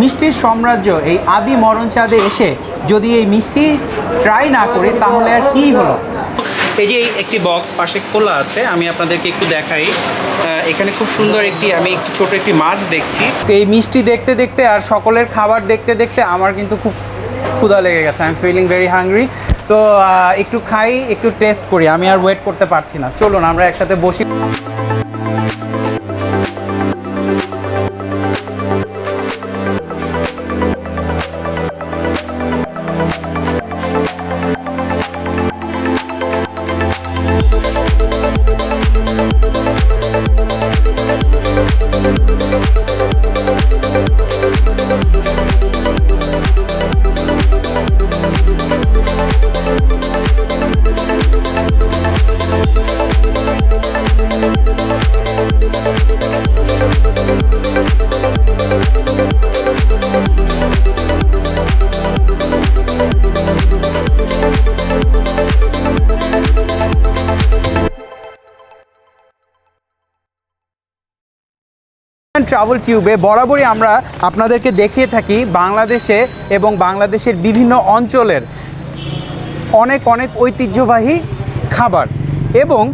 মিষ্টির সাম্রাজ্য এই আদি মরণ চাঁদে এসে যদি এই মিষ্টি ট্রাই না করি তাহলে আর কী হলো? এই যে একটি বক্স পাশে খোলা আছে আমি আপনাদেরকে একটু দেখাই। এখানে খুব সুন্দর একটি আমি একটি ছোট একটি মাছ দেখছি। তো এই মিষ্টি দেখতে দেখতে আর সকলের খাবার দেখতে দেখতে আমার কিন্তু খুব ক্ষুধা লেগে গেছে। I am feeling very hungry তো একটু খাই একটু টেস্ট করি। আমি আর ওয়েট করতে পারছি না। চলুন আমরা একসাথে বসি। ট্রাভেল টিউবে বরাবরই আমরা আপনাদেরকে দেখিয়ে থাকি বাংলাদেশে এবং বাংলাদেশের বিভিন্ন অঞ্চলের অনেক অনেক ঐতিহ্যবাহী খাবার। এবং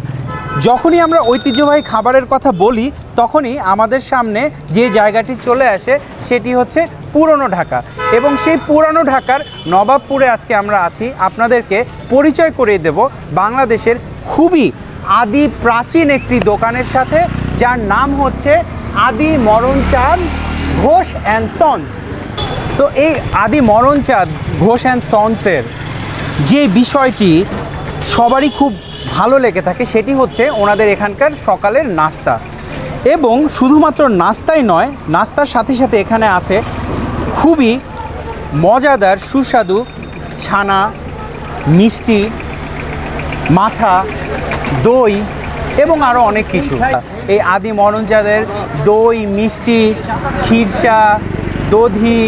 যখনই আমরা ঐতিহ্যবাহী খাবারের কথা বলি, তখনই আমাদের সামনে যে জায়গাটি চলে আসে, সেটি হচ্ছে পুরনো ঢাকা। এবং সেই পুরনো ঢাকার নবাবপুরে আজকে আমরা আছি। আপনাদেরকে পরিচয় করিয়ে দেব বাংলাদেশের খুবই আদি প্রাচীন একটি দোকানের সাথে, যার নাম হচ্ছে আদি মরণচাঁদ, ঘোষ অ্যান্ড সন্স। তো এই আদি মরণচাঁদ, ঘোষ অ্যান্ড সন্সের যে বিষয়টি সবারই খুব ভালো লেগে থাকে, সেটি হচ্ছে ওনাদের এখানকার সকালের নাস্তা। এবং শুধুমাত্র নাস্তাই নয়, নাস্তার সাথে সাথে এখানে আছে খুবই মজাদার, সুস্বাদু ছানা, মিষ্টি, মাঠা, দই এবং আরও অনেক কিছু। এই আদি মরণচাঁদের দই, মিষ্টি ক্ষীরসা দধি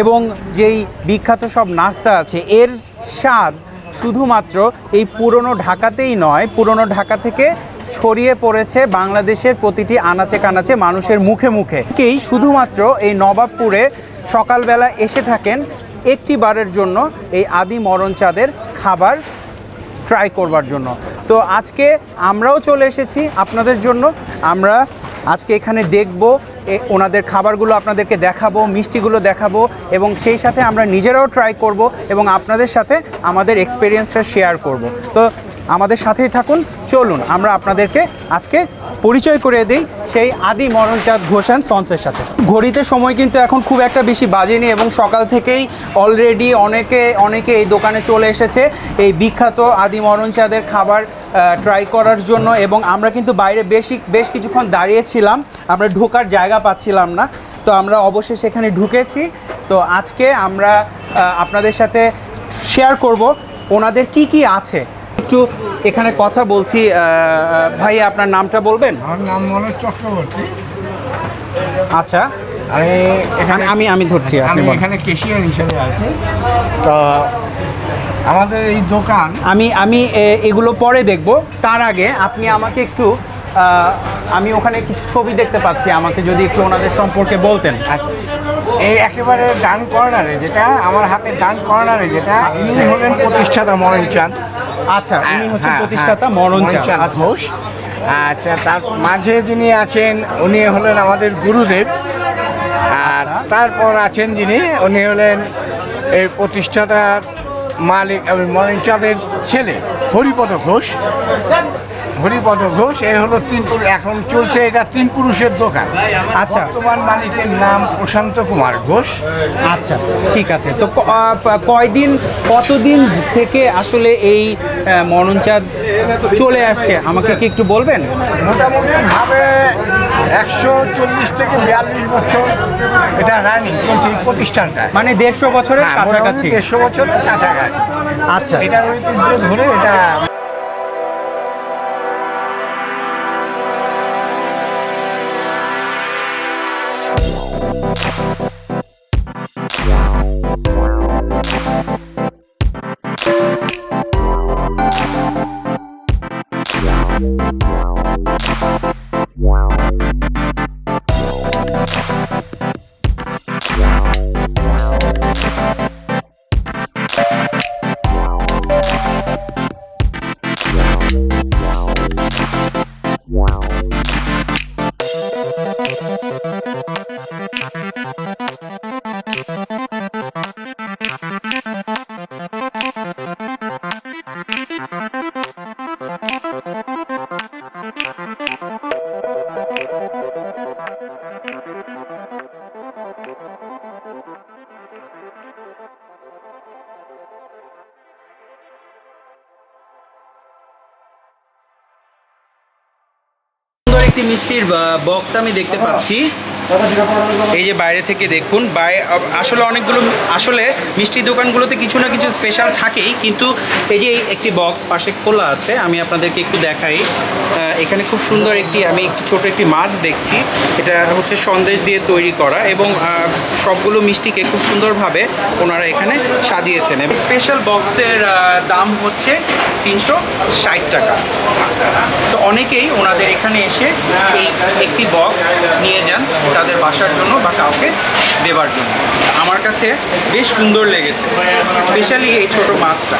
এবং যেই বিখ্যাত সব নাস্তা আছে, এর স্বাদ শুধুমাত্র এই পুরনো ঢাকাতেই নয়, পুরনো ঢাকা থেকে ছড়িয়ে পড়েছে বাংলাদেশের প্রতিটি আনাচে কানাচে মানুষের মুখে মুখে। কেই শুধুমাত্র এই নবাবপুরে সকালবেলা এসে থাকেন, একটি বারের জন্য এই আদি মরণচাঁদের খাবার ট্রাই করবার জন্য। তো আজকে আমরাও চলে এসেছি আপনাদের জন্য, আমরা আজকে এখানে দেখব ওনাদের খাবারগুলো আপনাদেরকে দেখাবো, মিষ্টিগুলো দেখাবো এবং সেই সাথে আমরা নিজেরাও ট্রাই করব এবং আপনাদের সাথে আমাদের এক্সপিরিয়েন্সটা শেয়ার করব। তো আমাদের সাথেই থাকুন। চলুন, আমরা আপনাদেরকে আজকে পরিচয় করে দিই সেই আদি মরণচাঁদ ঘোষান সন্সের সাথে। ঘড়িতে সময় কিন্তু এখন খুব একটা বেশি বাজেনি এবং সকাল থেকেই অলরেডি অনেকে অনেকে এই দোকানে চলে এসেছে। এই বিখ্যাত আদি মরণচাঁদের খাবার ট্রাই করার জন্য এবং আমরা কিন্তু বাইরে বেশি, বেশ কিছুক্ষণ দাঁড়িয়েছিলাম। আমরা ঢোকার জায়গা পাচ্ছিলাম না। তো আমরা অবশ্যই সেখানে ঢুকেছি। তো আজকে আমরা আপনাদের সাথে শেয়ার করব। ওনাদের কি কি আছে? একটু এখানে কথা বলছি ভাই আপনার নামটা বলবেন? আমার নাম মনোজ চক্রবর্তী। আচ্ছা। আমি এখানে আমি আমি ধরছি আমি এখানে কেশিয়ার হিসেবে আছি। তো আমাদের এই দোকান আমি আমি এগুলো পরে দেখব। তার আগে আপনি আমাকে একটু আমি ওখানে কিছু ছবি দেখতে পাচ্ছি। আমাকে যদি একটু ওনাদের সম্পর্কে বলতেন। আছে এই একেবারে ডান কর্নারে যেটা আমার হাতে ডান কর্নারে যেটা ইনি হলেন প্রতিষ্ঠাতা মরণ চাঁদ। আচ্ছা উনি হচ্ছেন হ্যাঁ, প্রতিষ্ঠাতা হ্যাঁ, মরণ মরণ চাঁদ। ঘোষ আচ্ছা তার মাঝে যিনি আছেন উনি হলেন আমাদের গুরুদেব আর আচ্ছা। তারপর আছেন যিনি উনি হলেন এই প্রতিষ্ঠাতার মালিক আমি মরণ চাঁদের ছেলে হরিপদ ঘোষ হরিপদ ঘোষ এই হলো তিন এখন চলছে এটা তিন পুরুষের দোকান আচ্ছা। বর্তমান মালিকের নাম প্রশান্ত কুমার ঘোষ আচ্ছা ঠিক আছে তো কয়দিন কতদিন থেকে আসলে এই মরণচাঁদ চলে আসছে। আমাকে কি একটু বলবেন? মোটামুটিভাবে একশো চল্লিশ থেকে বিয়াল্লিশ বছর এটা রানিং চলছে প্রতিষ্ঠানটা। মানে দেড়শো বছরের হ্যাঁ, কাছাকাছি। দেড়শো বছরের কাছাকাছি। আচ্ছা। এটা ঐতিহ্য ধরে এটা মিষ্টির বক্স আমি দেখতে পাচ্ছি। এই যে বাইরে থেকে দেখুন, বাই আসলে অনেকগুলো আসলে মিষ্টি দোকানগুলোতে কিছু না কিছু স্পেশাল থাকেই, কিন্তু এই যে একটি বক্স পাশে খোলা আছে, আমি আপনাদেরকে একটু দেখাই। এখানে খুব সুন্দর একটি, আমি একটি ছোট একটি মাছ দেখছি। এটা হচ্ছে সন্দেশ দিয়ে তৈরি করা এবং সবগুলো মিষ্টিকে খুব সুন্দরভাবে ওনারা এখানে সাজিয়েছেন। স্পেশাল বক্সের দাম হচ্ছে তিনশো ষাট টাকা। তো অনেকেই ওনাদের এখানে এসে এই একটি বক্স নিয়ে যান। তাদের বাসার জন্য বা কাউকে দেবার জন্য। আমার কাছে বেশ সুন্দর লেগেছে স্পেশালি এই ছোট মাছটা।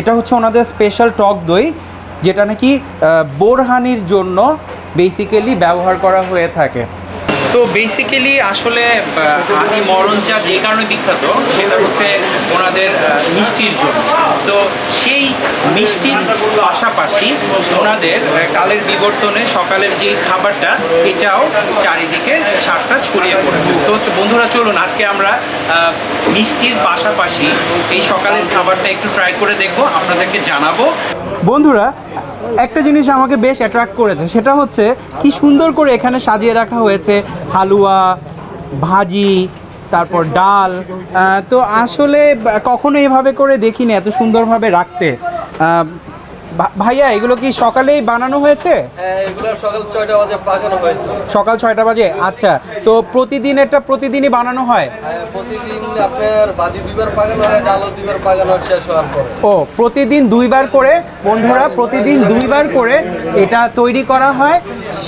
এটা হচ্ছে ওনাদের স্পেশাল টক দই, যেটা নাকি বোরহানির জন্য বেসিক্যালি ব্যবহার করা হয়ে থাকে। তো বেসিক্যালি আসলে আদি মরণ চা যে কারণে বিখ্যাত, সেটা হচ্ছে ওনাদের মিষ্টির জন্য। তো সেই মিষ্টির পাশাপাশি ওনাদের কালের বিবর্তনে সকালের যে খাবারটা, এটাও চারিদিকে স্বাদটা ছড়িয়ে পড়েছে। তো বন্ধুরা চলুন, আজকে আমরা মিষ্টির পাশাপাশি এই সকালের খাবারটা একটু ট্রাই করে দেখব, আপনাদেরকে জানাব। বন্ধুরা, একটা জিনিস আমাকে বেশ অ্যাট্রাক্ট করেছে, সেটা হচ্ছে কি সুন্দর করে এখানে সাজিয়ে রাখা হয়েছে হালুয়া, ভাজি, তারপর ডাল। তো আসলে কখনো এভাবে করে দেখিনি এত সুন্দরভাবে রাখতে। ভাইয়া এগুলো কি সকালেই বানানো হয়েছে? হ্যাঁ এগুলো সকাল ছয়টা বাজে পাকানো হয়েছে। সকাল ছয়টা বাজে আচ্ছা। তো প্রতিদিন এটা প্রতিদিনই বানানো হয়? হ্যাঁ, প্রতিদিন আপনার বাজি দুইবার পাকানো হয় ডালও দুইবার পাকানো শেষ হওয়ার পরে। ও প্রতিদিন দুইবার করে বন্ধুরা প্রতিদিন দুইবার করে এটা তৈরি করা হয়।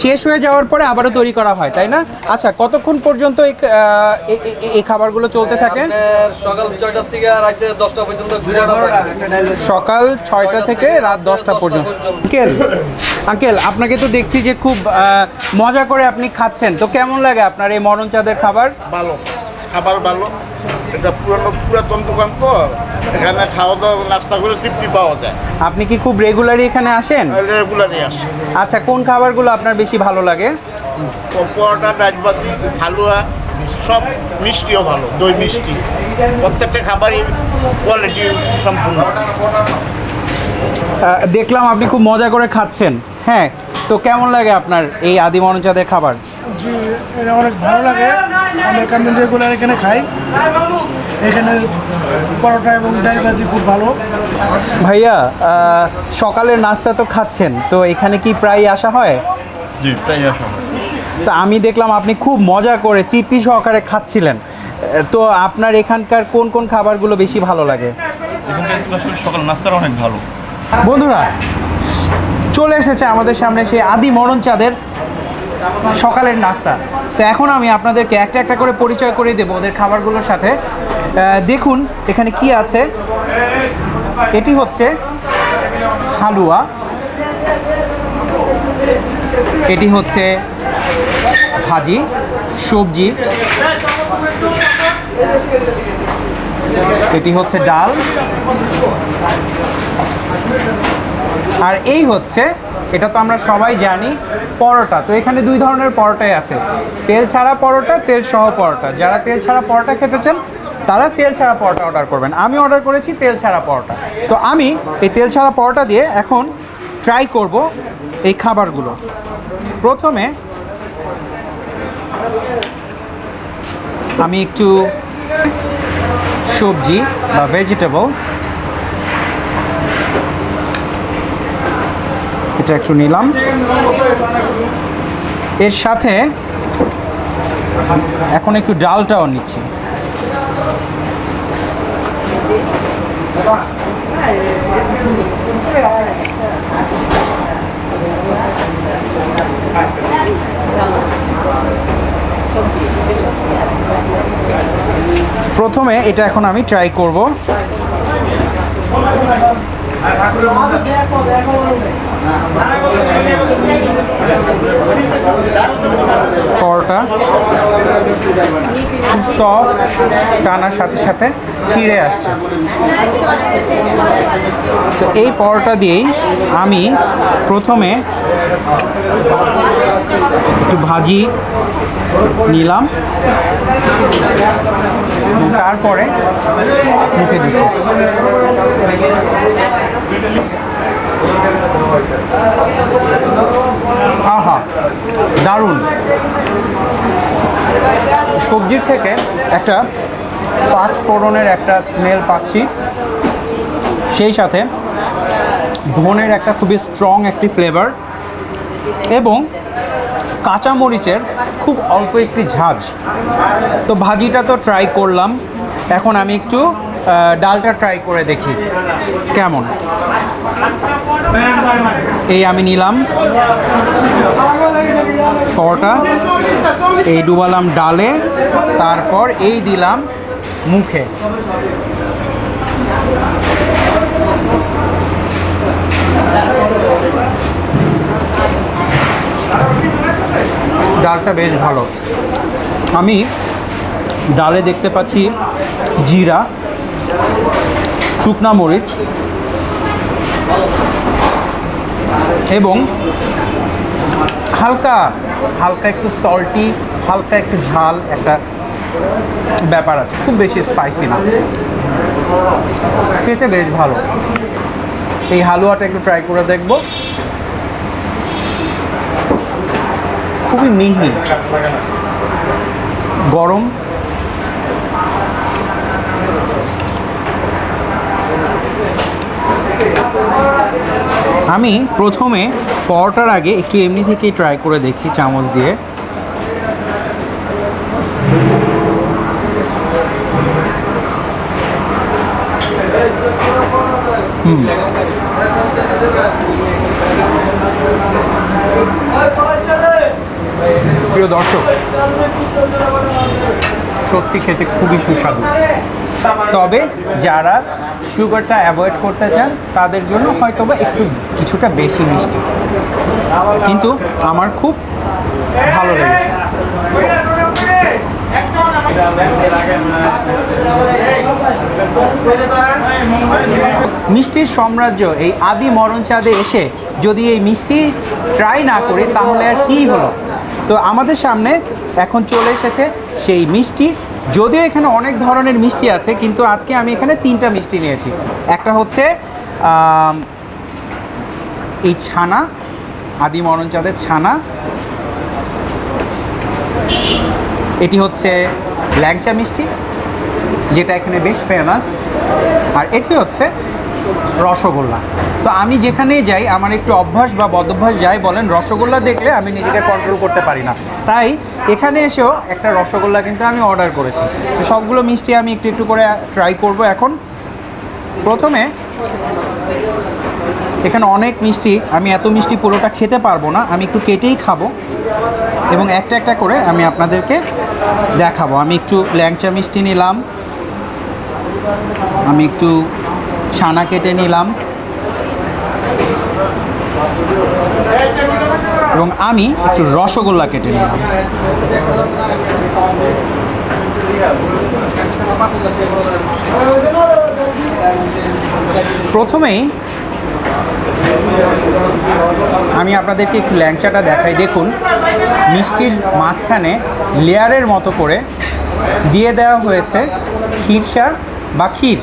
শেষ হয়ে যাওয়ার পরে আবারও তৈরি করা হয় তাই না? আচ্ছা কতক্ষণ পর্যন্ত এই খাবারগুলো চলতে থাকে? সকাল ছয়টার থেকে রাতে দশটা পর্যন্ত সকাল ছয়টা থেকে রাত দশটা পর্যন্ত। আঙ্কেল আঙ্কেল আপনাকে তো দেখছি যে খুব মজা করে আপনি খাচ্ছেন। তো কেমন লাগে আপনার এই মরণ চাঁদের খাবার? ভালো। খাবার ভালো। এটা পুরানো পুরাতন দোকান তো। এখানে খাওয়া দাওয়া নাস্তা করে তৃপ্তি পাওয়া যায়। আপনি কি খুব রেগুলারই এখানে আসেন? রেগুলারই আসে। আচ্ছা কোন খাবারগুলো আপনার বেশি ভালো লাগে? পরোটা ডাইলবাতি হালুয়া সব মিষ্টিও ভালো দই মিষ্টি। প্রত্যেকটা খাবারই কোয়ালিটি সম্পূর্ণ। দেখলাম আপনি খুব মজা করে খাচ্ছেন। হ্যাঁ তো কেমন লাগে আপনার এই আদি মরণচাঁদের খাবার? জি এটা অনেক ভালো লাগে। আমরা এখানে রেগুলার এখানে খাই। এখানে পরোটা এবং ডাল ভাজি খুব ভালো। ভাইয়া সকালের নাস্তা তো খাচ্ছেন তো এখানে কি প্রায় আসা হয়? জি তাই আসা হয়। তো আমি দেখলাম আপনি খুব মজা করে তৃপ্তি সহকারে খাচ্ছিলেন। তো আপনার এখানকার কোন কোন খাবারগুলো বেশি ভালো লাগে? এখানকার স্পেশাল সকাল নাস্তাটা অনেক ভালো। বন্ধুরা, চলে এসেছে আমাদের সামনে সেই আদি মরণ চাঁদের সকালের নাস্তা। তো এখন আমি আপনাদেরকে একটা একটা করে পরিচয় করে দেবো ওদের খাবারগুলোর সাথে। দেখুন, এখানে কি আছে? এটি হচ্ছে হালুয়া। এটি হচ্ছে ভাজি, সবজি। এটি হচ্ছে ডাল। আর এই হচ্ছে, এটা তো আমরা সবাই জানি, পরোটা। তো এখানে দুই ধরনের পরোটাই আছে। তেল ছাড়া পরোটা, তেল সহ পরোটা। যারা তেল ছাড়া পরোটা খেতে চান, তারা তেল ছাড়া পরোটা অর্ডার করবেন। আমি অর্ডার করেছি তেল ছাড়া পরোটা। তো আমি এই তেল ছাড়া পরোটা দিয়ে এখন ট্রাই করব এই খাবারগুলো। প্রথমে আমি একটু সবজি বা ভেজিটেবল এটা একটু নিলাম। এর সাথে এখন একটু ডালটাও নিচ্ছি। প্রথমে এটা এখন আমি ট্রাই করব। পরোটা। খুব সফট টানার সাথে সাথে ছিঁড়ে আসছে। তো এই পরোটা দিয়েই আমি প্রথমে একটু ভাজি নিলাম। তারপরে মুখে দিচ্ছি। আহা, দারুণ। সবজির থেকে একটা পাঁচ ফোড়নের একটা স্মেল পাচ্ছি। সেই সাথে ধনের একটা খুবই স্ট্রং একটি ফ্লেভার এবং কাঁচামরিচের খুব অল্প একটি ঝাঁজ। তো ভাজিটা তো ট্রাই করলাম। এখন আমি একটু ডালটা ট্রাই করে দেখি কেমন। এই আমি নিলাম পরোটা, এই ডুবালাম ডালে, তারপর এই দিলাম মুখে। ডালটা বেশ ভালো। আমি ডালে দেখতে পাচ্ছি জিরা, শুকনা মরিচ এবং হালকা হালকা একটু সল্টি হালকা একটু ঝাল একটা ব্যাপার আছে। খুব বেশি স্পাইসি না। খেতে বেশ ভালো। এই হালুয়াটা একটু ট্রাই করে দেখব। খুবই মিহি। গরম। আমি প্রথমে পরোটার আগে একটু এমনি থেকেই ট্রাই করে দেখি চামচ দিয়ে। হুম। প্রিয় দর্শক, সত্যি খেতে খুবই সুস্বাদু। তবে যারা সুগারটা অ্যাভয়েড করতে চান, তাদের জন্য হয়তো বা একটু কিছুটা বেশি মিষ্টি। কিন্তু আমার খুব ভালো লেগেছে। মিষ্টির সাম্রাজ্য, এই আদি মরণ চাঁদে এসে যদি এই মিষ্টি ট্রাই না করি, তাহলে আর কী হলো? তো আমাদের সামনে এখন চলে এসেছে সেই মিষ্টি। যদিও এখানে অনেক ধরনের মিষ্টি আছে, কিন্তু আজকে আমি এখানে তিনটা মিষ্টি নিয়েছি। একটা হচ্ছে এই ছানা, আদি মরণ চাঁদের ছানা। এটি হচ্ছে ল্যাংচা মিষ্টি, যেটা এখানে বেশ ফেমাস আর এটি হচ্ছে রসগোল্লা। তো আমি যেখানেই যাই, আমার একটু অভ্যাস বা বদভ্যাস যাই বলেন, রসগোল্লা দেখলে আমি নিজেকে কন্ট্রোল করতে পারি না। তাই এখানে এসেও একটা রসগোল্লা কিন্তু আমি অর্ডার করেছি। তো সবগুলো মিষ্টি আমি একটু একটু করে ট্রাই করব এখন। প্রথমে এখানে অনেক মিষ্টি, আমি এত মিষ্টি পুরোটা খেতে পারব না, আমি একটু কেটেই খাব। এবং একটা একটা করে আমি আপনাদেরকে দেখাবো। আমি একটু ল্যাংচা মিষ্টি নিলাম। আমি একটু ছানা কেটে নিলাম। এবং আমি একটু রসগোল্লা কেটে নিলাম। প্রথমেই আমি আপনাদেরকে একটু ল্যাংচাটা দেখাই। দেখুন, মিষ্টির মাঝখানে লেয়ারের মতো করে দিয়ে দেওয়া হয়েছে ক্ষীরসা বা ক্ষীর।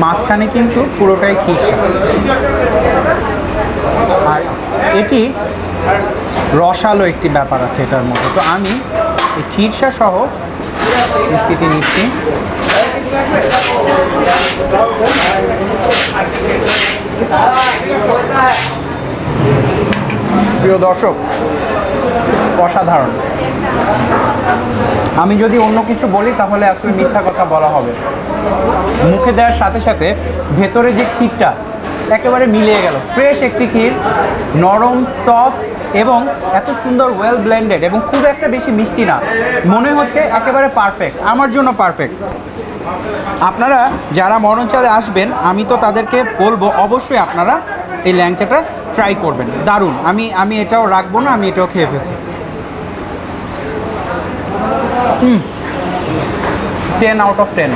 মাঝখানে কিন্তু পুরোটাই ক্ষীরসা আর এটি রসালো একটি ব্যাপার আছে এটার মধ্যে। তো আমি এই ক্ষীরসা সহ মিষ্টিটি নিচ্ছি। প্রিয় দর্শক, অসাধারণ। আমি যদি অন্য কিছু বলি, তাহলে আসলে মিথ্যা কথা বলা হবে। মুখে দেওয়ার সাথে সাথে ভেতরে যে ক্ষীরটা, একেবারে মিলিয়ে গেল। ফ্রেশ একটি ক্ষীর, নরম সফট এবং এত সুন্দর ওয়েল ব্লেন্ডেড এবং খুব একটা বেশি মিষ্টি না। মনে হচ্ছে একেবারে পারফেক্ট আমার জন্য পারফেক্ট আপনারা যারা মরণচাঁদে আসবেন, আমি তো তাদেরকে বলব, অবশ্যই আপনারা এই ল্যাংচাটা ট্রাই করবেন। দারুণ, আমি আমি এটাও রাখব না, আমি এটাও খেয়ে ফেলছি। টেন আউট অফ টেন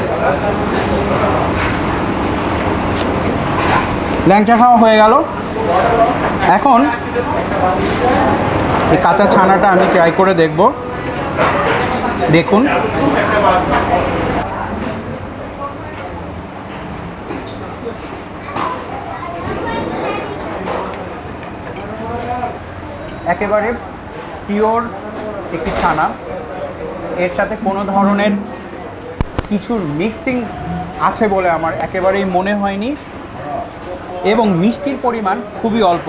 ল্যাংচা খাওয়া হয়ে গেল। এখন এই কাঁচা ছানাটা আমি ট্রাই করে দেখব। দেখুন। একেবারে পিওর একটি ছানা। এর সাথে কোনো ধরনের কিছুর মিক্সিং আছে বলে আমার একেবারেই মনে হয়নি। এবং মিষ্টির পরিমাণ খুবই অল্প।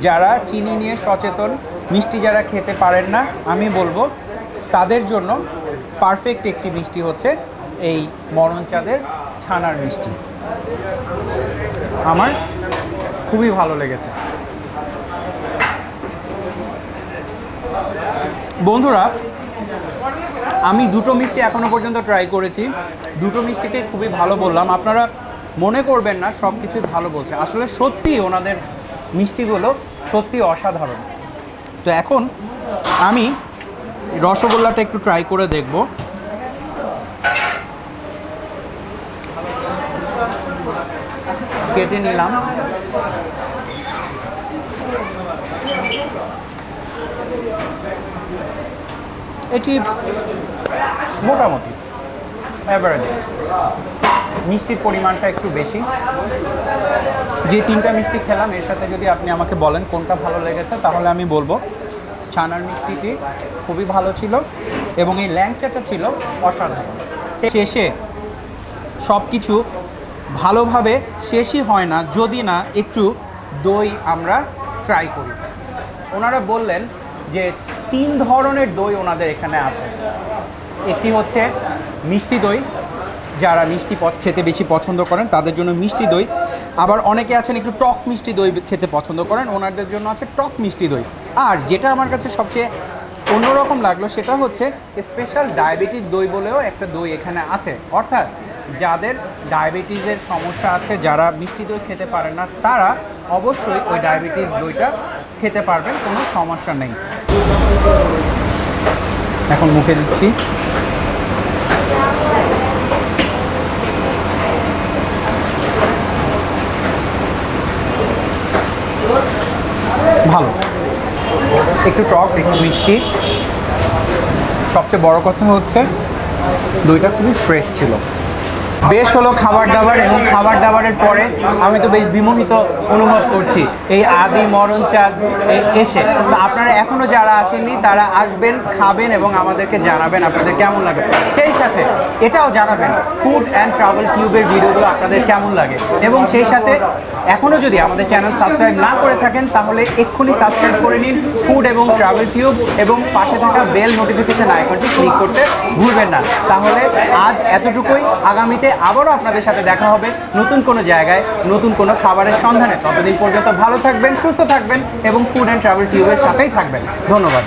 যারা চিনি নিয়ে সচেতন, মিষ্টি যারা খেতে পারেন না, আমি বলব তাদের জন্য পারফেক্ট একটি মিষ্টি হচ্ছে এই মরণচাঁদের ছানার মিষ্টি। আমার খুবই ভালো লেগেছে। বন্ধুরা আমি দুটো মিষ্টি এখনও পর্যন্ত ট্রাই করেছি। দুটো মিষ্টিকে খুবই ভালো বললাম। আপনারা মনে করবেন না, সব কিছুই ভালো বলছে। আসলে সত্যি ওনাদের মিষ্টিগুলো সত্যি অসাধারণ। তো এখন আমি রসগোল্লাটা একটু ট্রাই করে দেখব। কেটে নিলাম। এটি মোটামুটি অ্যাভারেজ মিষ্টির পরিমাণটা একটু বেশি। যে তিনটা মিষ্টি খেলাম, এর সাথে যদি আপনি আমাকে বলেন কোনটা ভালো লেগেছে, তাহলে আমি বলব ছানার মিষ্টিটি খুবই ভালো ছিল এবং এই ল্যাংচাটা ছিল অসাধারণ। শেষে সব কিছু ভালোভাবে শেষই হয় না, যদি না একটু দই আমরা ট্রাই করি। ওনারা বললেন যে তিন ধরনের দই ওনাদের এখানে আছে। একটি হচ্ছে মিষ্টি দই, যারা মিষ্টি পথ খেতে বেশি পছন্দ করেন, তাদের জন্য মিষ্টি দই। আবার অনেকে আছেন একটু টক মিষ্টি দই খেতে পছন্দ করেন, ওনাদের জন্য আছে টক মিষ্টি দই। আর যেটা আমার কাছে সবচেয়ে অন্যরকম লাগল, সেটা হচ্ছে স্পেশাল ডায়াবেটিস দই বলেও একটা দই এখানে আছে। অর্থাৎ যাদের ডায়াবেটিসের সমস্যা আছে, যারা মিষ্টি দই খেতে পারে না, তারা অবশ্যই ওই ডায়াবেটিস দইটা খেতে পারবেন, কোনো সমস্যা নেই। এখন মুখে দিচ্ছি। ভালো। একটু টক, একটু মিষ্টি। সবচেয়ে বড় কথা হচ্ছে, দইটা খুবই ফ্রেশ ছিল। বেশ হলো খাবার দাবার এবং খাবার দাবারের পরে আমি তো বেশ বিমোহিত অনুভব করছি। এই আদি মরণ চাঁদ এসে। তো আপনারা এখনও যারা আসেননি, তারা আসবেন, খাবেন এবং আমাদেরকে জানাবেন আপনাদের কেমন লাগে। সেই সাথে এটাও জানাবেন ফুড অ্যান্ড ট্রাভেল টিউবের ভিডিওগুলো আপনাদের কেমন লাগে। এবং সেই সাথে এখনও যদি আমাদের চ্যানেল সাবস্ক্রাইব না করে থাকেন, তাহলে এক্ষুনি সাবস্ক্রাইব করে নিন ফুড এবং ট্রাভেল টিউব এবং পাশে থাকা বেল নোটিফিকেশন আইকনটি ক্লিক করতে ভুলবেন না। তাহলে আজ এতটুকুই। আগামীতে আবারও আপনাদের সাথে দেখা হবে নতুন কোনো জায়গায়, নতুন কোনো খাবারের সন্ধানে। ততদিন পর্যন্ত ভালো থাকবেন, সুস্থ থাকবেন এবং ফুড অ্যান্ড ট্রাভেল টিউবের সাথেই থাকবেন। ধন্যবাদ।